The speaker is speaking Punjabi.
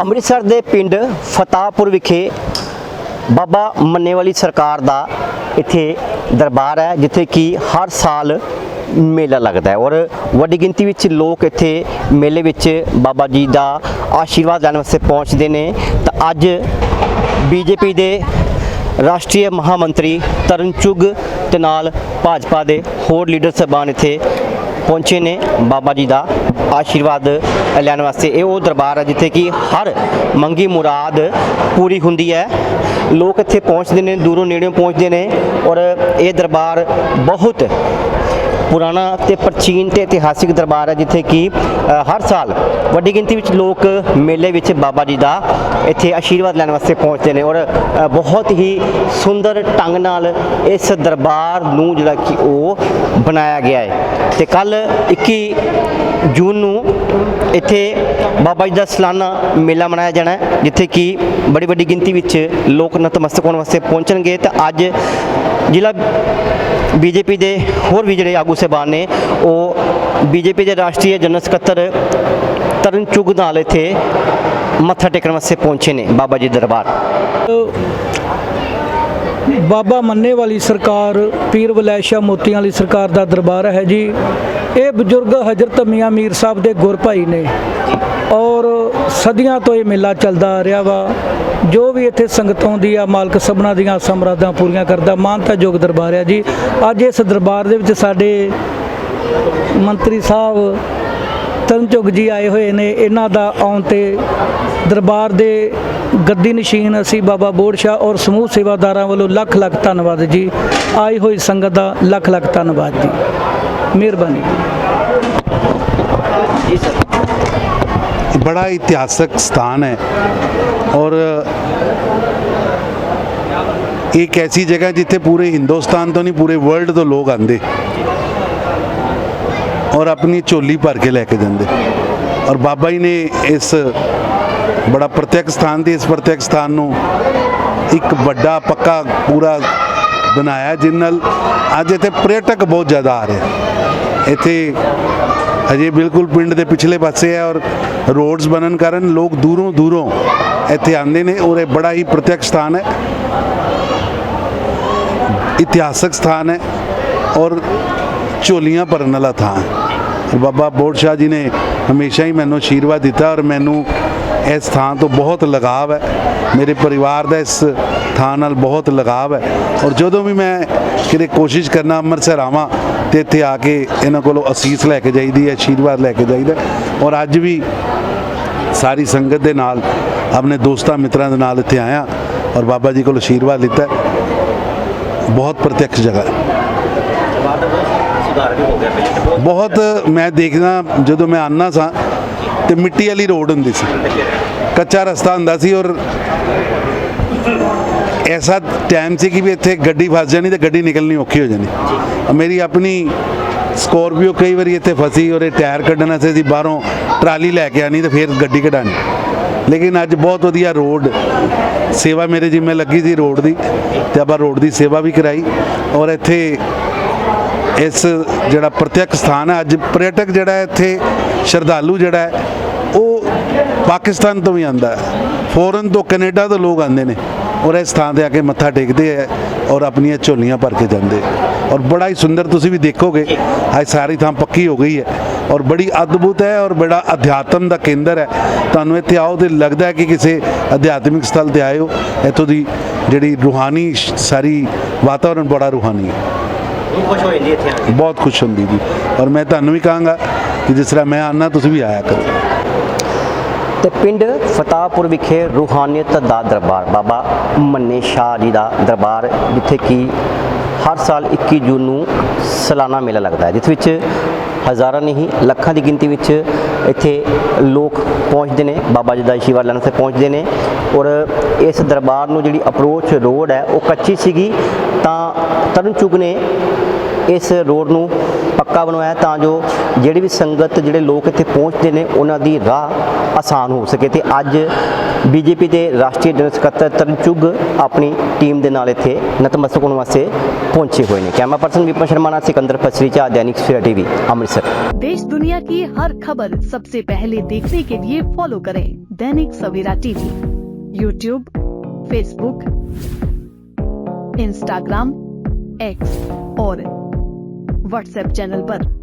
ਅੰਮ੍ਰਿਤਸਰ ਦੇ ਪਿੰਡ ਫਤਾਹਪੁਰ ਵਿਖੇ ਬਾਬਾ ਮੰਨੇ ਵਾਲੀ ਸਰਕਾਰ ਦਾ ਇੱਥੇ ਦਰਬਾਰ ਹੈ, ਜਿੱਥੇ ਕਿ ਹਰ ਸਾਲ ਮੇਲਾ ਲੱਗਦਾ ਹੈ। ਔਰ ਵੱਡੀ ਗਿਣਤੀ ਵਿੱਚ ਲੋਕ ਇੱਥੇ ਮੇਲੇ ਵਿੱਚ ਬਾਬਾ ਜੀ ਦਾ ਆਸ਼ੀਰਵਾਦ ਲੈਣ ਵਾਸਤੇ ਪਹੁੰਚਦੇ ਨੇ। ਤਾਂ ਅੱਜ ਬੀਜੇਪੀ ਦੇ ਰਾਸ਼ਟਰੀ ਮਹਾਮੰਤਰੀ ਤਰਨ ਚੁੱਗ ਤੇ ਨਾਲ ਭਾਜਪਾ ਦੇ ਹੋਰ ਲੀਡਰ ਸਾਹਿਬਾਨ ਇੱਥੇ ਪਹੁੰਚੇ ਨੇ। ਬਾਬਾ ਜੀ ਦਾ ਆਸ਼ੀਰਵਾਦ ਲੈਣ ਵਾਸਤੇ ਇਹ ਉਹ ਦਰਬਾਰ ਹੈ ਜਿੱਥੇ ਕਿ ਹਰ ਮੰਗੀ ਮੁਰਾਦ ਪੂਰੀ ਹੁੰਦੀ ਹੈ। ਲੋਕ ਇੱਥੇ ਪਹੁੰਚਦੇ ਨੇ, ਦੂਰੋਂ ਨੇੜਿਓਂ ਪਹੁੰਚਦੇ ਨੇ ਔਰ ਇਹ ਦਰਬਾਰ ਬਹੁਤ ਪੁਰਾਣਾ ਤੇ ਪ੍ਰਾਚੀਨ ਤੇ ਇਤਿਹਾਸਿਕ ਦਰਬਾਰ ਹੈ, ਜਿੱਥੇ ਕਿ ਹਰ ਸਾਲ ਵੱਡੀ ਗਿਣਤੀ ਵਿੱਚ ਲੋਕ ਮੇਲੇ ਵਿੱਚ ਬਾਬਾ ਜੀ ਦਾ ਇੱਥੇ ਆਸ਼ੀਰਵਾਦ ਲੈਣ ਵਾਸਤੇ ਪਹੁੰਚਦੇ ਨੇ ਔਰ ਬਹੁਤ ਹੀ ਸੁੰਦਰ ਢੰਗ ਨਾਲ ਇਸ ਦਰਬਾਰ ਨੂੰ ਜਿਹੜਾ ਕਿ ਉਹ ਬਣਾਇਆ ਗਿਆ ਹੈ। ਤੇ ਕੱਲ 21 ਜੂਨ ਨੂੰ ਇੱਥੇ ਬਾਬਾ ਜੀ ਦਾ ਸਲਾਨਾ ਮੇਲਾ ਮਨਾਇਆ ਜਾਣਾ ਹੈ, ਜਿੱਥੇ ਕਿ ਬੜੀ ਵੱਡੀ ਗਿਣਤੀ ਵਿੱਚ ਲੋਕ ਨਤਮਸਤਕ ਹੋਣ ਵਾਸਤੇ ਪਹੁੰਚਣਗੇ। ਤੇ ਅੱਜ ਜ਼ਿਲ੍ਹਾ ਬੀਜੇਪੀ ਦੇ ਹੋਰ ਵੀ ਜਿਹੜੇ ਆਗੂ ਸਾਹਿਬਾਨ ਨੇ, ਉਹ ਬੀਜੇਪੀ ਦੇ ਰਾਸ਼ਟਰੀ ਜਨਰਲ ਸਕੱਤਰ ਤਰਨ ਚੁੱਗ ਨਾਲ ਇੱਥੇ ਮੱਥਾ ਟੇਕਣ ਵਾਸਤੇ ਪਹੁੰਚੇ ਨੇ ਬਾਬਾ ਜੀ ਦਰਬਾਰ। ਬਾਬਾ ਮੰਨੇ ਵਾਲੀ ਸਰਕਾਰ, ਪੀਰ ਵਲੈ ਮੋਤੀਆਂ ਵਾਲੀ ਸਰਕਾਰ ਦਾ ਦਰਬਾਰ ਹੈ ਜੀ। ਇਹ ਬਜ਼ੁਰਗ ਹਜ਼ਰਤ ਮੀਆਂ ਮੀਰ ਸਾਹਿਬ ਦੇ ਗੁਰਭਾਈ ਨੇ। ਔਰ ਸਦੀਆਂ ਤੋਂ ਇਹ ਮੇਲਾ ਚੱਲਦਾ ਆ ਰਿਹਾ ਵਾ। ਜੋ ਵੀ ਇੱਥੇ ਸੰਗਤ ਆਉਂਦੀ ਆ, ਮਾਲਕ ਸਭਨਾ ਦੀਆਂ ਸਮਰਾਦਾਂ ਪੂਰੀਆਂ ਕਰਦਾ ਮਾਨਤਾ ਯੋਗ ਦਰਬਾਰ ਹੈ ਜੀ। ਅੱਜ ਇਸ ਦਰਬਾਰ ਦੇ ਵਿੱਚ ਸਾਡੇ ਮੰਤਰੀ ਸਾਹਿਬ ਤਰਨਚੁਗ ਜੀ ਆਏ ਹੋਏ ਨੇ, ਇਹਨਾਂ ਦਾ ਆਉਣ ਤੇ ਦਰਬਾਰ ਦੇ ਗੱਦੀ ਨਸ਼ੀਨ ਅਸੀਂ ਬਾਬਾ ਬੋੜ ਸ਼ਾਹ ਔਰ ਸਮੂਹ ਸੇਵਾਦਾਰਾਂ ਵੱਲੋਂ ਲੱਖ ਲੱਖ ਧੰਨਵਾਦ ਜੀ। ਆਈ ਹੋਈ ਸੰਗਤ ਦਾ ਲੱਖ ਲੱਖ ਧੰਨਵਾਦ ਜੀ। ਮਿਹਰਬਾਨੀ। ਬੜਾ ਇਤਿਹਾਸਕ ਸਥਾਨ ਹੈ ਔਰ ਇੱਕ ਐਸੀ ਜਗ੍ਹਾ ਜਿੱਥੇ ਪੂਰੇ ਹਿੰਦੁਸਤਾਨ ਤੋਂ ਨਹੀਂ, ਪੂਰੇ ਵਰਲਡ ਤੋਂ ਲੋਕ ਆਂਦੇ ਔਰ ਆਪਣੀ ਝੋਲੀ ਭਰ ਕੇ ਲੈ ਕੇ ਜਾਂਦੇ। ਔਰ ਬਾਬਾ ਜੀ ਨੇ ਇਸ ਬੜਾ ਪ੍ਰਤੀਕ ਸਥਾਨ ਦੇ ਇਸ ਪ੍ਰਤੀਕ ਸਥਾਨ ਨੂੰ ਇੱਕ ਵੱਡਾ ਪੱਕਾ ਪੂਰਾ ਬਣਾਇਆ ਜਿਨ ਨਾਲ ਅੱਜ ਇੱਥੇ ਪ੍ਰੇਟਕ ਬਹੁਤ ਜ਼ਿਆਦਾ ਆ ਰਹੇ ਇੱਥੇ ਅਜੇ ਬਿਲਕੁਲ ਪਿੰਡ ਦੇ ਪਿਛਲੇ ਪਾਸੇ ਹੈ ਔਰ ਰੋਡਸ ਬਣਨ ਕਾਰਨ ਲੋਕ ਦੂਰੋਂ ਦੂਰੋਂ ਇੱਥੇ ਆਉਂਦੇ ਨੇ ਔਰ ਇਹ ਬੜਾ ਹੀ ਪ੍ਰਤੀਕ ਸਥਾਨ ਹੈ। ਇਤਿਹਾਸਕ ਸਥਾਨ ਹੈ ਔਰ ਝੋਲੀਆਂ ਭਰਨ ਵਾਲਾ ਥਾਂ ਹੈ। ਬਾਬਾ ਬੋੜ ਸ਼ਾਹ ਜੀ ਨੇ ਹਮੇਸ਼ਾ ਹੀ ਮੈਨੂੰ ਆਸ਼ੀਰਵਾਦ ਦਿੱਤਾ ਔਰ ਮੈਨੂੰ ਇਸ ਥਾਂ ਤੋਂ ਬਹੁਤ ਲਗਾਵ ਹੈ। ਮੇਰੇ ਪਰਿਵਾਰ ਦਾ ਇਸ ਥਾਂ ਨਾਲ ਬਹੁਤ ਲਗਾਵ ਹੈ। ਔਰ ਜਦੋਂ ਵੀ ਮੈਂ ਕਿਤੇ ਕੋਸ਼ਿਸ਼ ਕਰਨਾ ਅੰਮ੍ਰਿਤਸਰ ਆਵਾਂ ਤੇ ਇੱਥੇ ਆ ਕੇ ਇਹਨਾਂ ਕੋਲੋਂ ਅਸੀਸ ਲੈ ਕੇ ਜਾਈਦੀ ਹੈ ਆਸ਼ੀਰਵਾਦ ਲੈ ਕੇ ਜਾਈਦਾ ਔਰ ਅੱਜ ਵੀ ਸਾਰੀ ਸੰਗਤ ਦੇ ਨਾਲ, ਆਪਣੇ ਦੋਸਤਾਂ ਮਿੱਤਰਾਂ ਦੇ ਨਾਲ ਇੱਥੇ ਆਇਆ ਔਰ ਬਾਬਾ ਜੀ ਕੋਲ ਆਸ਼ੀਰਵਾਦ ਲਿੱਤਾ ਬਹੁਤ ਪ੍ਰਤੱਖ ਜਗ੍ਹਾ ਹੈ। ਸੁਧਾਰ ਵੀ ਹੋ ਗਿਆ ਪਹਿਲੇ ਤੇ ਬਹੁਤ ਮੈਂ ਦੇਖਦਾ ਜਦੋਂ ਮੈਂ ਆਨਾ ਸਾਂ ਤੇ ਮਿੱਟੀ ਵਾਲੀ ਰੋਡ ਹੁੰਦੀ ਸੀ। ਕੱਚਾ ਰਸਤਾ ਹੁੰਦਾ ਸੀ ਔਰ ਐਸਾ ਟਾਈਮ ਸੀ ਕਿ ਵੀ ਇੱਥੇ ਗੱਡੀ ਫਸ ਜਾਣੀ ਤੇ ਗੱਡੀ ਨਿਕਲਣੀ ਔਖੀ ਹੋ ਜਾਣੀ। ਮੇਰੀ ਆਪਣੀ ਸਕੋਰਪੀਓ ਕਈ ਵਾਰੀ ਇੱਥੇ ਫਸੀ ਔਰ ਇਹ ਟਾਇਰ ਕੱਢਣ ਸੀ ਬਾਹਰੋਂ ਟਰਾਲੀ ਲੈ ਕੇ ਆਣੀ ਤੇ ਫਿਰ ਗੱਡੀ ਕਢਾਣੀ ਲੇਕਿਨ ਅੱਜ ਬਹੁਤ ਵਧੀਆ ਰੋਡ ਸੇਵਾ ਮੇਰੇ ਜਿੰਮੇ ਲੱਗੀ ਸੀ ਰੋਡ ਦੀ ਤੇ ਆਪਾਂ ਰੋਡ ਦੀ ਸੇਵਾ ਵੀ ਕਰਾਈ ਔਰ ਇੱਥੇ ਇਸ ਜਿਹੜਾ ਪ੍ਰਤੱਖ ਸਥਾਨ ਹੈ, ਅੱਜ ਪ੍ਰਯਟਕ ਜਿਹੜਾ ਇੱਥੇ ਸ਼ਰਧਾਲੂ ਜਿਹੜਾ ਹੈ, ਉਹ ਪਾਕਿਸਤਾਨ ਤੋਂ ਵੀ ਆਂਦਾ ਹੈ। ਫੋਰਨ ਤੋਂ ਕੈਨੇਡਾ ਤੋਂ ਲੋਕ ਆਉਂਦੇ ਨੇ ਔਰ ਇਸ ਥਾਂ ਤੇ ਆ ਕੇ ਮੱਥਾ ਟੇਕਦੇ ਹੈ ਔਰ ਆਪਣੀਆਂ ਝੋਲੀਆਂ ਭਰ ਕੇ ਜਾਂਦੇ ਔਰ ਬੜਾ ਹੀ ਸੁੰਦਰ ਤੁਸੀਂ ਵੀ ਦੇਖੋਗੇ, ਅੱਜ ਸਾਰੀ ਥਾਂ ਪੱਕੀ ਹੋ ਗਈ ਹੈ ਔਰ ਬੜੀ ਅਦਭੁਤ ਹੈ ਔਰ ਬੜਾ ਅਧਿਆਤਮ ਦਾ ਕੇਂਦਰ ਹੈ। ਤੁਹਾਨੂੰ ਇੱਥੇ ਆਓ ਤੇ ਲੱਗਦਾ ਹੈ ਕਿ ਕਿਸੇ ਅਧਿਆਤਮਿਕ ਸਥਲ ਤੇ ਆਏ ਹੋ। ਇੱਥੋਂ ਦੀ ਜਿਹੜੀ ਰੂਹਾਨੀ ਸਾਰੀ ਵਾਤਾਵਰਣ ਬੜਾ ਰੂਹਾਨੀ ਹੈ। ਰੂਹ ਖੁਸ਼ ਹੋ ਜਾਂਦੀ ਇੱਥੇ ਆ ਕੇ। ਬਹੁਤ ਖੁਸ਼ ਹੁੰਦੀ ਜੀ। ਔਰ ਮੈਂ ਤੁਹਾਨੂੰ ਵੀ ਕਹਾਂਗਾ ਕਿ ਜਿਸ ਤਰ੍ਹਾਂ ਮੈਂ ਆਨਾ ਤੁਸੀਂ ਵੀ ਆਇਆ ਕਰੋ। ਤੇ ਪਿੰਡ ਫਤਾਹਪੁਰ ਵਿਖੇ ਰੂਹਾਨੀਅਤ ਦਾ ਦਰਬਾਰ ਬਾਬਾ ਮੰਨੇ ਸ਼ਾਹ ਜੀ ਦਾ ਦਰਬਾਰ ਜਿੱਥੇ ਕਿ ਹਰ ਸਾਲ 21 ਜੂਨ ਨੂੰ ਸਾਲਾਨਾ ਮੇਲਾ ਲੱਗਦਾ ਹੈ ਜਿਸ ਵਿੱਚ ਹਜ਼ਾਰਾਂ ਨਹੀਂ, ਲੱਖਾਂ ਦੀ ਗਿਣਤੀ ਵਿੱਚ ਇੱਥੇ ਲੋਕ ਪਹੁੰਚਦੇ ਨੇ, ਬਾਬਾ ਜੀ ਦਾ ਆਸ਼ੀਰਵਾਦ ਲੈਣ ਵਾਸਤੇ ਪਹੁੰਚਦੇ ਨੇ ਔਰ ਇਸ ਦਰਬਾਰ ਨੂੰ ਜਿਹੜੀ ਅਪਰੋਚ ਰੋਡ ਹੈ, ਉਹ ਕੱਚੀ ਸੀਗੀ ਤਾਂ ਤਰਨ ਚੁੱਗ ਨੇ ਇਸ ਰੋਡ ਨੂੰ ਪੱਕਾ ਬਣਵਾਇਆ ਤਾਂ ਜੋ ਜਿਹੜੀ ਵੀ ਸੰਗਤ ਜਿਹੜੇ ਲੋਕ ਇੱਥੇ ਪਹੁੰਚਦੇ ਨੇ ਉਹਨਾਂ ਦੀ ਰਾਹ ਆਸਾਨ ਹੋ ਸਕੇ ਤੇ ਅੱਜ ਬੀਜੇਪੀ ਦੇ ਰਾਸ਼ਟਰੀ ਜਨਰਲ ਸਕੱਤਰ ਤਰਨ ਚੁੱਗ ਆਪਣੀ ਟੀਮ ਦੇ ਨਾਲ ਇੱਥੇ ਨਤਮਸਤਕ ਹੋਣ ਵਾਸਤੇ ਪਹੁੰਚੇ ਹੋਏ ਨੇ ਕੈਮਰਾ ਪਰਸਨ ਵਿਪਨ ਸ਼ਰਮਾ ਨਾਲ ਸਿਕੰਦਰ ਪਸਰੀਚਾ दैनिक सवेरा टीवी अमृतसर देश दुनिया की हर खबर सबसे पहले देखने के लिए फॉलो करें Dainik Savera TV YouTube Facebook Instagram X और व्हाट्सएप चैनल पर।